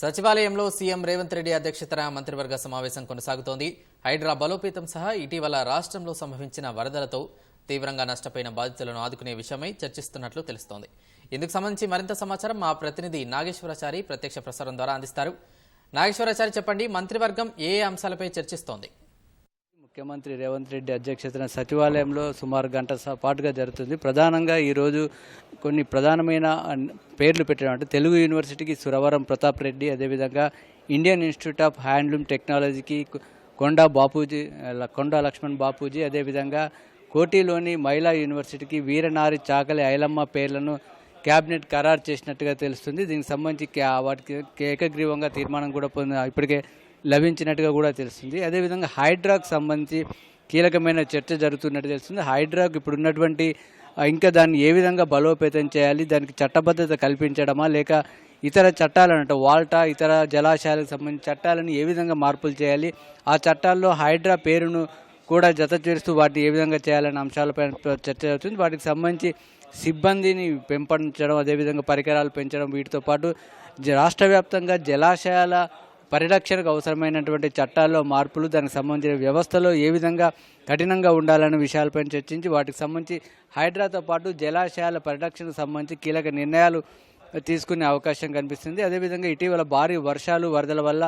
సచివాలయంలో సీఎం రేవంత్ రెడ్డి అధ్యక్షతన మంత్రివర్గ సమావేశం కొనసాగుతోంది. హైడ్రా బలోపేతం సహా ఇటీవల రాష్ట్రంలో సంభవించిన వరదలతో తీవ్రంగా నష్టపోయిన బాధితులను ఆదుకునే విషయమై చర్చిస్తున్నట్లు తెలుస్తోంది. ఇందుకు సంబంధించి మరింత సమాచారం మా ప్రతినిధి నాగేశ్వరాచారి ప్రత్యక్ష ప్రసారం ద్వారా అందిస్తారు. నాగేశ్వరాచారి చెప్పండి మంత్రివర్గం ఏ అంశాలపై చర్చిస్తోంది? ముఖ్యమంత్రి రేవంత్ రెడ్డి అధ్యక్షతన సచివాలయంలో సుమారు గంట పాటుగా జరుగుతుంది. ప్రధానంగా ఈరోజు కొన్ని ప్రధానమైన పేర్లు పెట్టడం అంటే తెలుగు యూనివర్సిటీకి సురవరం ప్రతాప్ రెడ్డి అదేవిధంగా ఇండియన్ ఇన్స్టిట్యూట్ ఆఫ్ హ్యాండ్లూమ్ టెక్నాలజీకి కొండా బాపూజీ కొండా లక్ష్మణ్ బాపూజీ అదేవిధంగా కోటిలోని మహిళా యూనివర్సిటీకి వీరనారి చాకలి ఐలమ్మ పేర్లను క్యాబినెట్ ఖరారు చేసినట్టుగా తెలుస్తుంది. దీనికి సంబంధించి వాటికి ఏకగ్రీవంగా తీర్మానం కూడా పొంది ఇప్పటికే లభించినట్టుగా కూడా తెలుస్తుంది. అదేవిధంగా హైడ్రాకు సంబంధించి కీలకమైన చర్చ జరుగుతున్నట్టు తెలుస్తుంది. హైడ్రాకు ఇప్పుడు ఉన్నటువంటి ఇంకా దాన్ని ఏ విధంగా బలోపేతం చేయాలి దానికి చట్టబద్ధత కల్పించడమా లేక ఇతర చట్టాలను అంటే వాల్టా ఇతర జలాశయాలకు సంబంధించిన చట్టాలను ఏ విధంగా మార్పులు చేయాలి ఆ చట్టాల్లో హైడ్రా పేరును కూడా జత చేస్తూ వాటిని ఏ విధంగా చేయాలనే అంశాలపై చర్చ జరుగుతుంది. వాటికి సంబంధించి సిబ్బందిని పెంపొందించడం అదేవిధంగా పరికరాలు పెంచడం వీటితో పాటు జ- రాష్ట్ర వ్యాప్తంగా జలాశయాల పరిరక్షణకు అవసరమైనటువంటి చట్టాల్లో మార్పులు దానికి సంబంధించిన వ్యవస్థలో ఏ విధంగా కఠినంగా ఉండాలనే విషయాలపై చర్చించి వాటికి సంబంధించి హైడ్రాతో పాటు జలాశయాల పరిరక్షణకు సంబంధించి కీలక నిర్ణయాలు తీసుకునే అవకాశం కనిపిస్తుంది. అదేవిధంగా ఇటీవల భారీ వర్షాలు వరదల వల్ల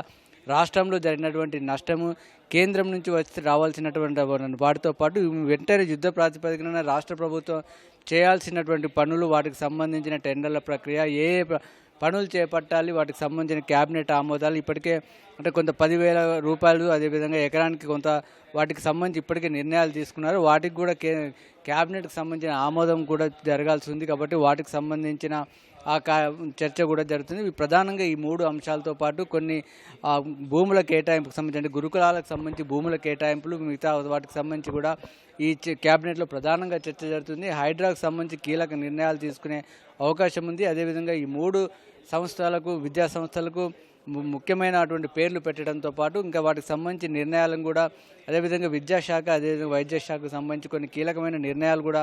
రాష్ట్రంలో జరిగినటువంటి నష్టము కేంద్రం నుంచి వచ్చి రావాల్సినటువంటి వాటితో పాటు వెంటనే యుద్ధ ప్రాతిపదికన రాష్ట్ర ప్రభుత్వం చేయాల్సినటువంటి పనులు వాటికి సంబంధించిన టెండర్ల ప్రక్రియ ఏ ఏ పనులు చేపట్టాలి వాటికి సంబంధించిన క్యాబినెట్ ఆమోదాలు ఇప్పటికే అంటే కొంత పదివేల రూపాయలు అదేవిధంగా ఎకరానికి కొంత వాటికి సంబంధించి ఇప్పటికే నిర్ణయాలు తీసుకున్నారు. వాటికి కూడా కే క్యాబినెట్కి సంబంధించిన ఆమోదం కూడా జరగాల్సి ఉంది కాబట్టి వాటికి సంబంధించిన ఆ కా చర్చ కూడా జరుగుతుంది. ప్రధానంగా ఈ మూడు అంశాలతో పాటు కొన్ని భూముల కేటాయింపుకు సంబంధించి అంటే గురుకులాలకు సంబంధించి భూముల కేటాయింపులు మిగతా వాటికి సంబంధించి కూడా ఈ క్యాబినెట్లో ప్రధానంగా చర్చ జరుగుతుంది. హైడ్రాకు సంబంధించి కీలక నిర్ణయాలు తీసుకునే అవకాశం ఉంది. అదేవిధంగా ఈ మూడు సంస్థలకు విద్యా సంస్థలకు ముఖ్యమైన ముఖ్యమైనటువంటి పేర్లు పెట్టడంతో పాటు ఇంకా వాటికి సంబంధించి నిర్ణయాలను కూడా అదేవిధంగా విద్యాశాఖ అదేవిధంగా వైద్య శాఖకు సంబంధించి కొన్ని కీలకమైన నిర్ణయాలు కూడా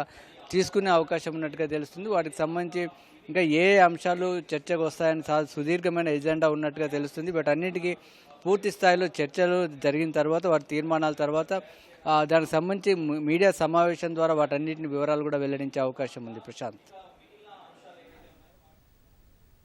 తీసుకునే అవకాశం ఉన్నట్టుగా తెలుస్తుంది. వాటికి సంబంధించి ఇంకా ఏ అంశాలు చర్చకు వస్తాయని సుదీర్ఘమైన ఎజెండా ఉన్నట్టుగా తెలుస్తుంది. బట్ అన్నిటికీ పూర్తి స్థాయిలో చర్చలు జరిగిన తర్వాత వాటి తీర్మానాల తర్వాత దానికి సంబంధించి మీడియా సమావేశం ద్వారా వాటన్నిటిని వివరాలు కూడా వెల్లడించే అవకాశం ఉంది. ప్రశాంత్.